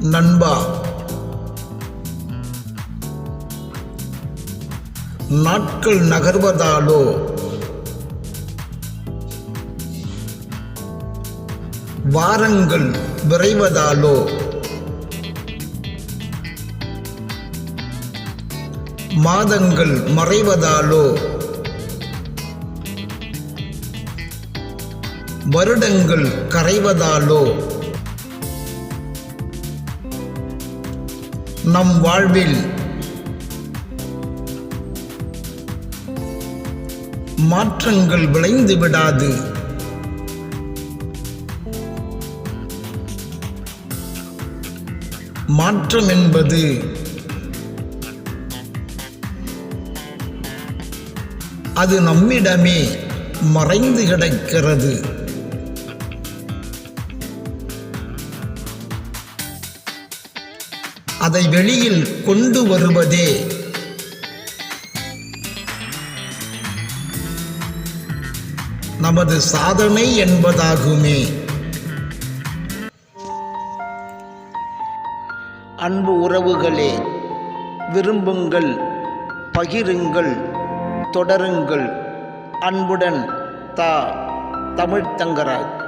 நண்பா. நாட்கள் நகர்வதாலோ வாரங்கள் விரைவதாலோ மாதங்கள் மறைவதாலோ வருடங்கள் கரைவதாலோ நம் வாழ்வில் மாற்றங்கள் விளைந்து விடாது. மாற்றம் என்பது அது நம்மிடமே மறைந்து கிடக்கிறது. அதை வெளியில் கொண்டு வருவதே. நமது சாதனை என்பதாகுமே. அன்பு உறவுகளே விரும்புங்கள் பகிருங்கள் தொடருங்கள். அன்புடன் தா தமிழ்த்தங்கராஜ்